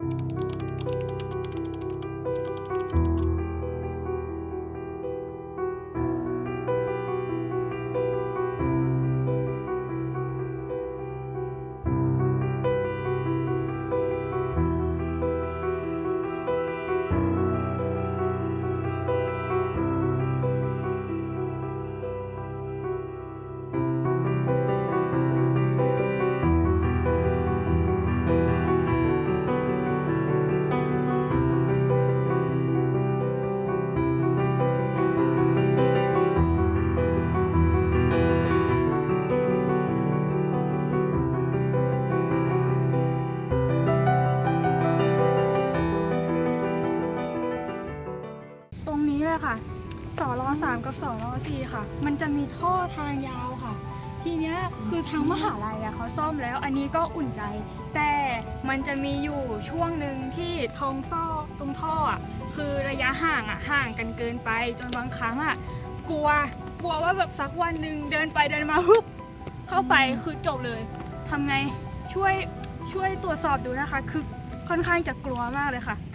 ต ยค่ะสอรอสามกับสอรอสี่ค่ะ มันจะมีท่อทางยาวค่ะ ทีเนี้ยคือทางมหาลัยอะเขาซ่อมแล้ว อันนี้ก็อุ่นใจ แต่มันจะมีอยู่ช่วงหนึ่งที่ทองท่อตรงท่ออะคือระยะห่างอะห่างกันเกินไป จนบางครั้งอะกลัวกลัวว่าแบบสักวันหนึ่งเดินไปเดินมาฮึบเข้าไปคือจบเลยทำไงช่วยช่วยตรวจสอบดูนะคะ คือค่อนข้างจะกลัวมากเลยค่ะ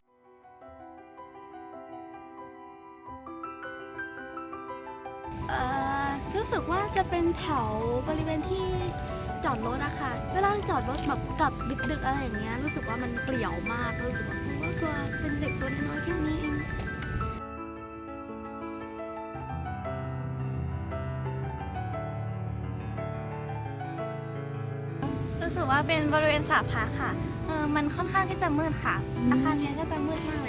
เอ่อรู้สึกว่าจะเป็นแถวบริเวณที่จอดรถอะค่ะเวลาจอดรถแบบกลับดึกๆอะไรอย่างเงี้ยรู้สึกว่ามันเปลี่ยวมากรู้สึกว่าผมว่ากลัวเป็นเด็กตัวน้อยแค่นี้เองรู้สึกว่าเป็นบริเวณสาพักค่ะเออมันค่อนข้างที่จะมืดค่ะ อาคารเนี้ยก็จะมืดมากเลย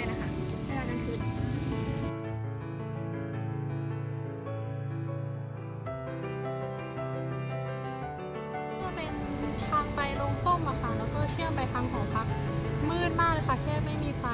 อะค่ะ แล้วก็เชื่อมไปทางหอพักมืดมากเลยค่ะ แค่ไม่มีไฟ